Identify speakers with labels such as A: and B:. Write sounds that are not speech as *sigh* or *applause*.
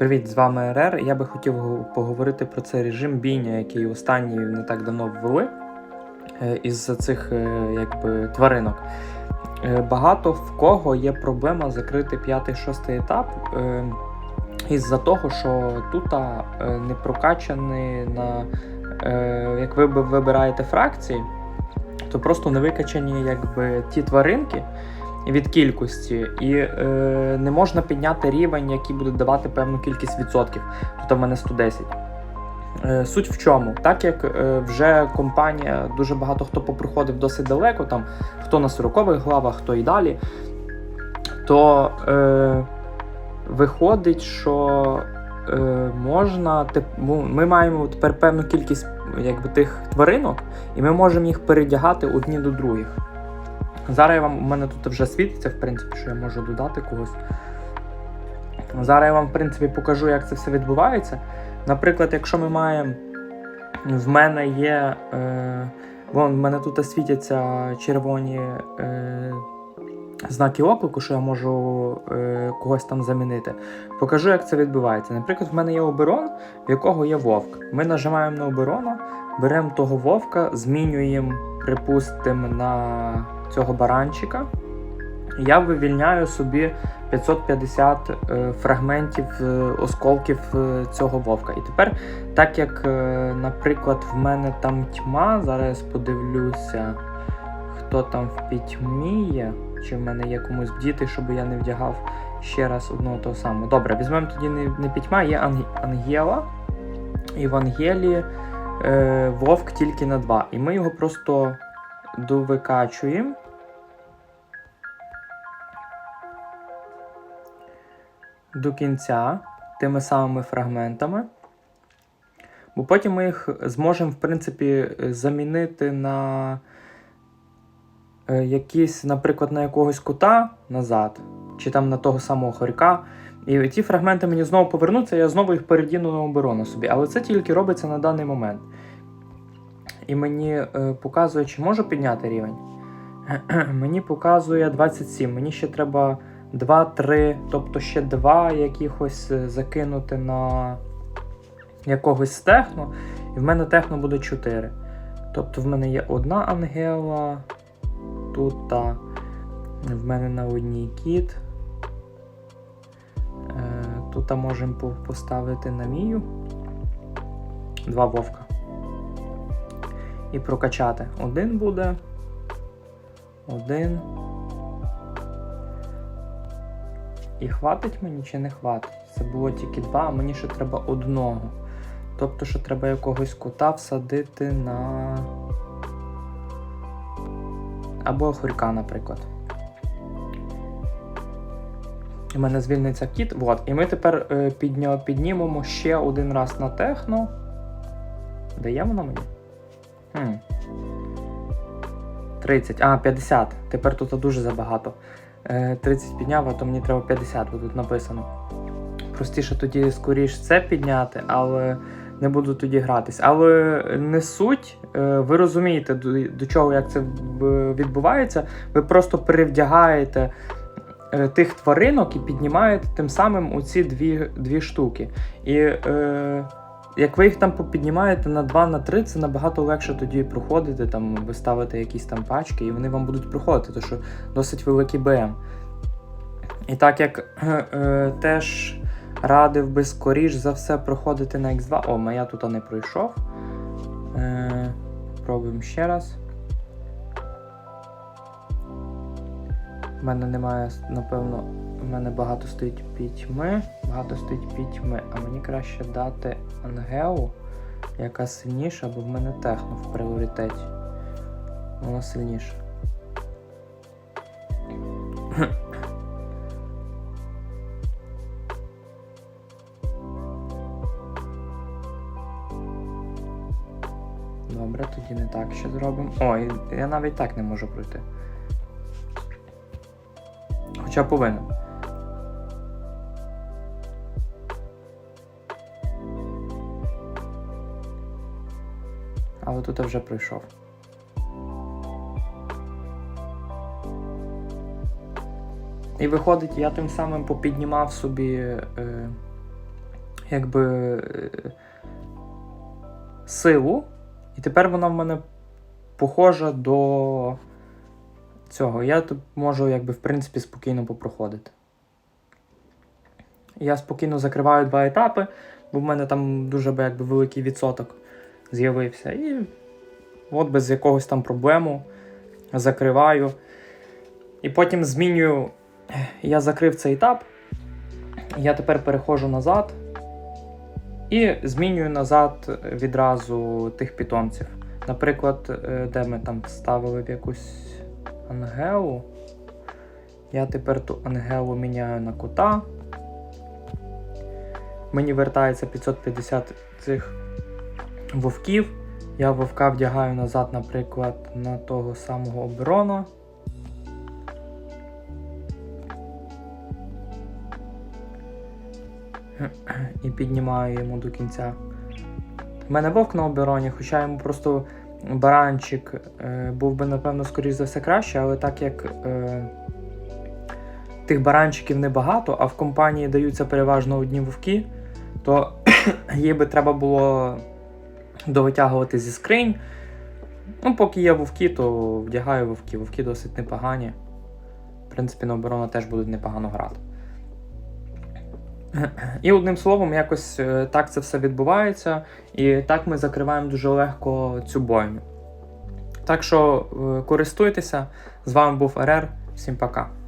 A: Привіт, з вами РР. Я би хотів поговорити про цей режим бійня, який останній не так давно ввели е, із цих е, якби, тваринок. Е, Багато в кого є проблема закрити п'ятий-шостий етап із-за того, що тут не прокачані на як ви вибираєте фракції, то просто не викачані якби, ті тваринки від кількості, і е, не можна підняти рівень, який буде давати певну кількість відсотків. Тут в мене 110. Е, Суть в чому? Так як е, вже компанія, дуже багато хто поприходив досить далеко, там хто на 40-х главах, хто і далі, то е, виходить, що е, можна, ну, ми маємо тепер певну кількість якби, тих тваринок, і ми можемо їх передягати одні до других. Зараз я вам у мене тут вже світиться, в принципі, що я можу додати когось. Зараз я вам, в принципі, покажу, як це все відбувається. Наприклад, якщо ми маємо. В мене є. Е, вон, в мене тут світяться червоні е, знаки оклику, що я можу е, когось там замінити. Покажу, як це відбувається. Наприклад, в мене є оберон, в якого є вовк. Ми нажимаємо на оборону, беремо того вовка, змінюємо, припустимо, на цього баранчика. Я вивільняю собі 550 е, фрагментів е, осколків е, цього вовка. І тепер, так як, наприклад, в мене там тьма, зараз подивлюся, хто там в пітьмі є, чи в мене є комусь бдіти, щоб я не вдягав ще раз одного того самого. Добре, візьмемо тоді не, не пітьма, є Анг- Ангела. І в Ангелі е, вовк тільки на 2. І ми його просто довикачуємо. До кінця тими самими фрагментами. Бо потім ми їх зможемо, в принципі, замінити на якісь, наприклад, на якогось кота назад, чи там на того самого хорька. І ті фрагменти мені знову повернуться, я знову їх передіну на оборону собі. Але це тільки робиться на даний момент. І мені е, показує, чи можу підняти рівень. *clears throat* мені показує 27. Мені ще треба 2-3, тобто ще 2 якихось е, закинути на якогось техно. І в мене техно буде 4. Тобто в мене є одна ангела. Тут та в мене на одній кіт. Е, Тут можемо поставити на мію. Два вовка. І прокачати. Один буде. Один. І хватить мені чи не хватить? Це було тільки два, а мені ще треба одного. Тобто, що треба якогось кота всадити на. Або хорька, наприклад. У мене звільниться кіт. Вот. І ми тепер е, підня... піднімемо ще один раз на техно. Дає воно мені? Хм. 30. А, 50. Тепер тут дуже забагато. Е, 30 підняв, а то мені треба 50, бо тут написано. Простіше тоді скоріш це підняти, але не буду тоді гратись. Але не суть, е, ви розумієте, до, до чого як це відбувається. Ви просто перевдягаєте е, тих тваринок і піднімаєте тим самим оці дві, дві штуки. І е, як ви їх там попіднімаєте на 2 на 3, це набагато легше тоді проходити. Там ви ставите якісь там пачки, і вони вам будуть проходити, тому що досить великий БМ. І так як е, е, теж радив би скоріш за все проходити на X2. О, моя тут не пройшов. Е, пробуємо ще раз. У мене немає, напевно, у мене багато стоїть пітьми. Багато стоїть пітьми, а мені краще дати Ангелу, яка сильніша, бо в мене техно в пріоритеті. Вона сильніша. Добре, тоді не так ще зробимо. Ой, я навіть так не можу пройти. Хоча повинен. Але тут я вже пройшов. І виходить, я тим самим попіднімав собі е, якби е, силу, і тепер вона в мене похожа до цього. Я тут можу, якби, в принципі, спокійно попроходити. Я спокійно закриваю два етапи, бо в мене там дуже якби, великий відсоток з'явився. І от без якогось там проблему закриваю. І потім змінюю. Я закрив цей етап. Я тепер переходжу назад і змінюю назад відразу тих питомців. Наприклад, е, де ми там ставили в якусь ангелу. Я тепер ту ангелу міняю на кота. Мені вертається 550 цих вовків. Я вовка вдягаю назад, наприклад, на того самого оберона. І піднімаю йому до кінця. У мене вовк на обероні, хоча йому просто баранчик е, був би, напевно, скоріш за все краще, але так як е, тих баранчиків небагато, а в компанії даються переважно одні вовки, то *coughs* їй би треба було довитягувати зі скринь. Ну, поки є вовки, то вдягаю вовки. Вовки досить непогані. В принципі, на оборону теж будуть непогано грати. *clears throat* І одним словом, якось е, так це все відбувається, і так ми закриваємо дуже легко цю бойню. Так що е, користуйтеся. З вами був РР. Всім пока.